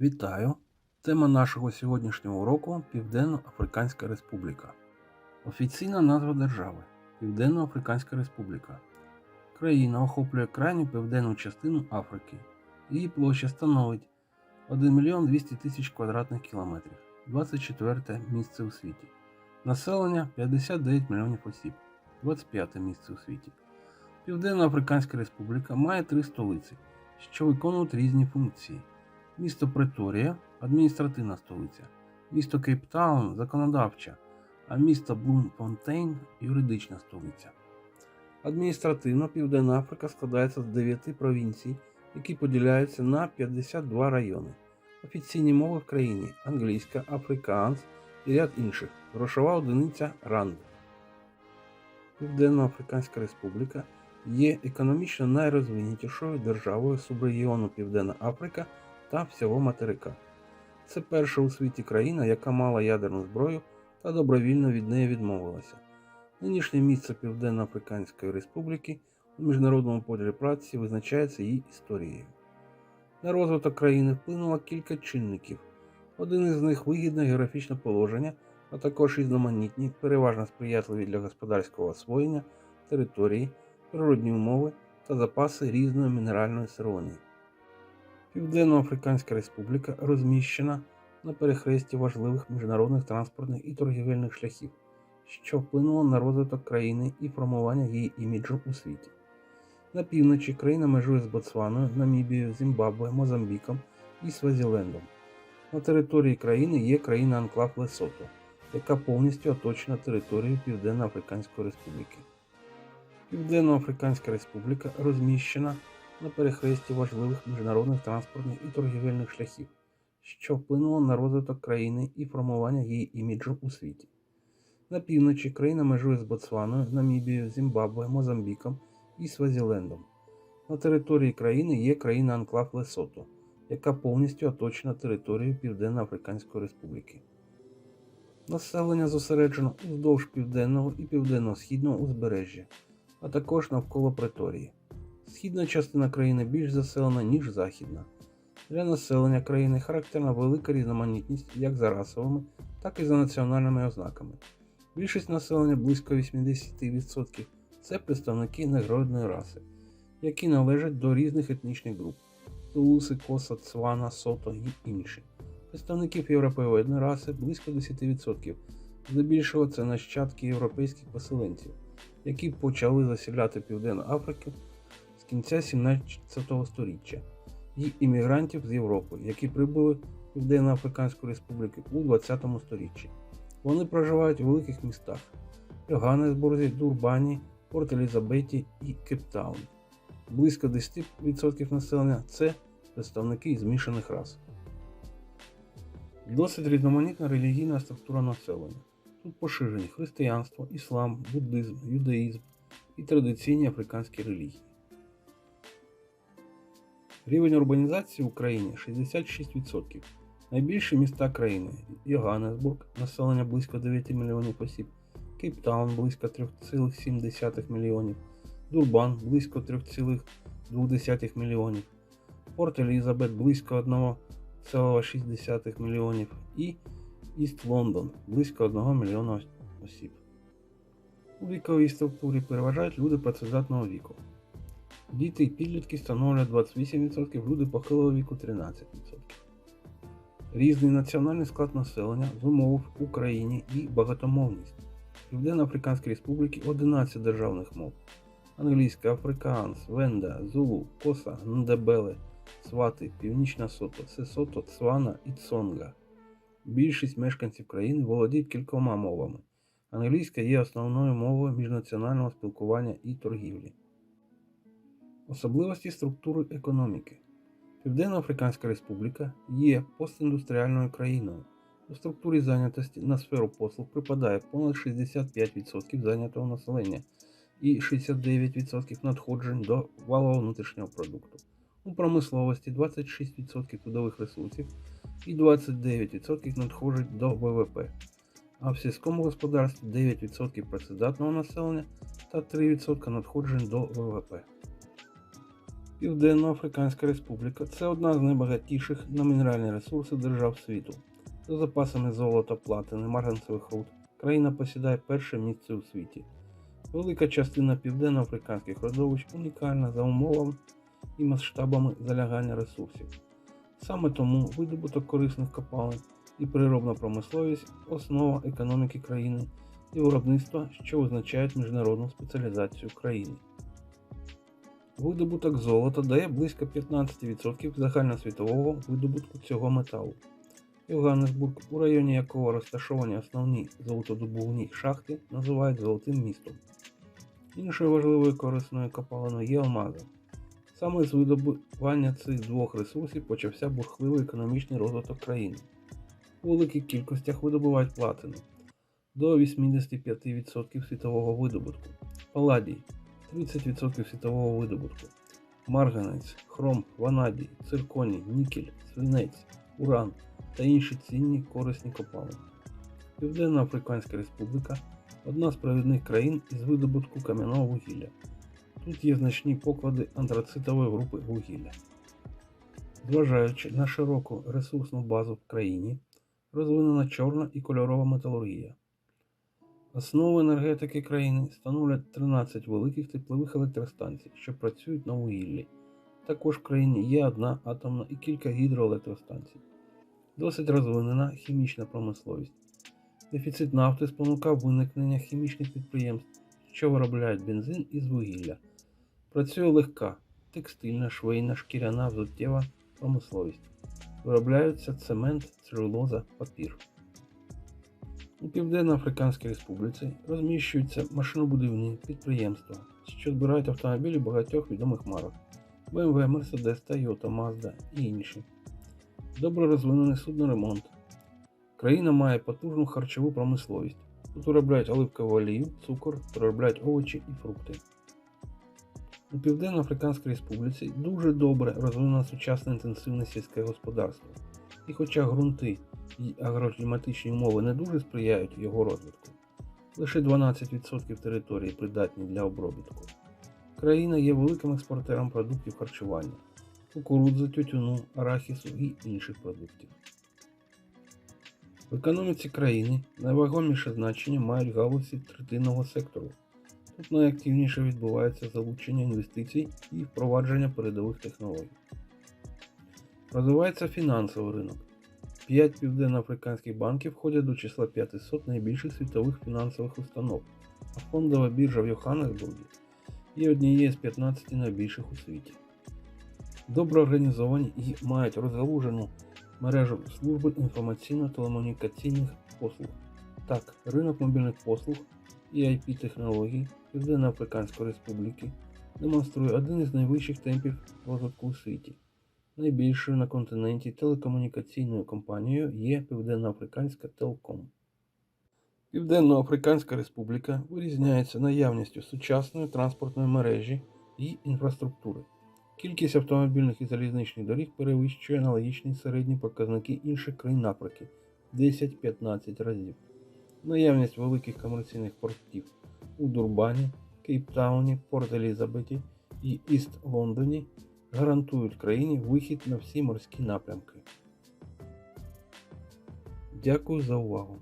Вітаю! Тема нашого сьогоднішнього уроку Південно-Африканська Республіка. Офіційна назва держави Південно-Африканська Республіка. Країна охоплює крайню південну частину Африки. Її площа становить 1 мільйон 200 тисяч квадратних кілометрів, 24 місце у світі. Населення 59 мільйонів осіб, 25 місце у світі. Південно-Африканська Республіка має три столиці, що виконують різні функції. Місто Преторія адміністративна столиця, місто Кейптаун законодавча, а місто Блумфонтейн юридична столиця. Адміністративно Південна Африка складається з 9 провінцій, які поділяються на 52 райони. Офіційні мови в країні англійська, африкаанс і ряд інших. Грошова одиниця ранд. Південно-Африканська Республіка є економічно найрозвинутішою державою субрегіону Південна Африка та всього материка. Це перша у світі країна, яка мала ядерну зброю та добровільно від неї відмовилася. Нинішнє місце Південно-Африканської Республіки у міжнародному поділі праці визначається її історією. На розвиток країни вплинуло кілька чинників. Один із них вигідне географічне положення, а також різноманітні, переважно сприятливі для господарського освоєння території, природні умови та запаси різної мінеральної сировини. Південно-Африканська Республіка розміщена на перехресті важливих міжнародних транспортних і торгівельних шляхів, що вплинуло на розвиток країни і формування її іміджу у світі. На півночі країна межує з Ботсваною, Намібією, Зімбабве, Мозамбіком і Свазілендом. На території країни є країна Анклав Лесото, яка повністю оточена територією Південно-Африканської Республіки. Південно-Африканська Республіка розміщена на перехресті важливих міжнародних транспортних і торгівельних шляхів, що вплинуло на розвиток країни і формування її іміджу у світі. На півночі країна межує з Ботсваною, Намібією, Зімбабве, Мозамбіком і Свазілендом. На території країни є країна Анклав Лесото, яка повністю оточена територією Південно-Африканської Республіки. Населення зосереджено уздовж південного і південно-східного узбережжя, а також навколо Преторії. Східна частина країни більш заселена, ніж західна. Для населення країни характерна велика різноманітність як за расовими, так і за національними ознаками. Більшість населення близько 80% це представники негроїдної раси, які належать до різних етнічних груп Тулуси, Коса, Цвана, Сото і інші. Представників європеоїдної раси близько 10%. Здебільшого це нащадки європейських поселенців, які почали засіляти Південну Африку кінця 17 століття і іммігрантів з Європи, які прибули в Південно-Африканську Республіку у 20 столітті. Вони проживають у великих містах Йоганнесбурзі, Дурбані, Порт Елізабеті і Кейптаун. Близько 10% населення це представники змішаних рас. Досить різноманітна релігійна структура населення. Тут поширені християнство, іслам, буддизм, юдаїзм і традиційні африканські релігії. Рівень урбанізації в Україні 66%. Найбільші міста країни Йоганнесбург, населення близько 9 мільйонів осіб, Кейптаун близько 3,7 мільйонів, Дурбан близько 3,2 мільйонів, Порт Елізабет близько 1,6 мільйонів і Іст Лондон близько 1 мільйона осіб. У віковій структурі переважають люди працездатного віку. Діти і підлітки становлять 28%, люди похилого віку 13%. Різний національний склад населення зумовив в Україні і багатомовність. Південно-Африканській Республіці 11 державних мов: англійська, африкаанс, венда, зулу, коса, ндебеле, свати, північна сото, сесото, цвана і цонга. Більшість мешканців країни володіють кількома мовами. Англійська є основною мовою міжнаціонального спілкування і торгівлі. Особливості структури економіки. Південно-Африканська Республіка є постіндустріальною країною. У структурі зайнятості на сферу послуг припадає понад 65% зайнятого населення і 69% надходжень до валового внутрішнього продукту. У промисловості 26% трудових ресурсів і 29% надходжень до ВВП, а в сільському господарстві 9% працездатного населення та 3% надходжень до ВВП. Південно-Африканська Республіка це одна з найбагатіших на мінеральні ресурси держав світу. За запасами золота, платини, марганцевих руд країна посідає перше місце у світі. Велика частина південно-африканських родовищ унікальна за умовами і масштабами залягання ресурсів. Саме тому видобуток корисних копалин і природна промисловість основа економіки країни і виробництва, що визначають міжнародну спеціалізацію країни. Видобуток золота дає близько 15% загальносвітового видобутку цього металу. Йоганнесбург, у районі якого розташовані основні золотодобувні шахти, називають золотим містом. Іншою важливою корисною копалиною є алмази. Саме з видобування цих двох ресурсів почався бурхливий економічний розвиток країни. У великих кількостях видобувають платину до 85% світового видобутку, паладій 30% світового видобутку, марганець, хром, ванадій, цирконій, нікель, свинець, уран та інші цінні корисні копалини. Південно-Африканська Республіка одна з провідних країн із видобутку кам'яного вугілля. Тут є значні поклади антрацитової групи вугілля. Зважаючи на широку ресурсну базу в країні, розвинена чорна і кольорова металургія. Основу енергетики країни становлять 13 великих теплових електростанцій, що працюють на вугіллі. Також в країні є одна атомна і кілька гідроелектростанцій. Досить розвинена хімічна промисловість. Дефіцит нафти спонукав виникнення хімічних підприємств, що виробляють бензин із вугілля. Працює легка, текстильна, швейна, шкіряна, взуттєва промисловість. Виробляються цемент, целюлоза, папір. У Південно-Африканській Республіці розміщуються машинобудівні підприємства, що збирають автомобілі багатьох відомих марок BMW, Mercedes, Toyota, Mazda і інші. Добре розвинений судноремонт. Країна має потужну харчову промисловість. Тут виробляють оливкову олію, цукор, виробляють овочі і фрукти. У Південно-Африканській Республіці дуже добре розвинено сучасне інтенсивне сільське господарство. І хоча ґрунти і агрокліматичні умови не дуже сприяють його розвитку, лише 12% території придатні для обробітку. Країна є великим експортером продуктів харчування, кукурудзи, тютюну, арахісу і інших продуктів. В економіці країни найвагоміше значення мають галузі третинного сектору. Тут найактивніше відбувається залучення інвестицій і впровадження передових технологій. Розвивається фінансовий ринок. П'ять південноафриканських банків входять до числа 500 найбільших світових фінансових установ, а фондова біржа в Йоханнесбургі є однією з 15 найбільших у світі. Добре організовані і мають розгалужену мережу служби інформаційно-телекомунікаційних послуг. Так, ринок мобільних послуг і IP-технологій Південно-Африканської Республіки демонструє один із найвищих темпів розвитку у світі. Найбільшою на континенті телекомунікаційною компанією є Південно-Африканська Телком. Південно-Африканська Республіка вирізняється наявністю сучасної транспортної мережі і інфраструктури. Кількість автомобільних і залізничних доріг перевищує аналогічні середні показники інших країн Африки 10-15 разів. Наявність великих комерційних портів у Дурбані, Кейптауні, Порт-Елізабеті і Іст-Лондоні гарантують країні вихід на всі морські напрямки. Дякую за увагу!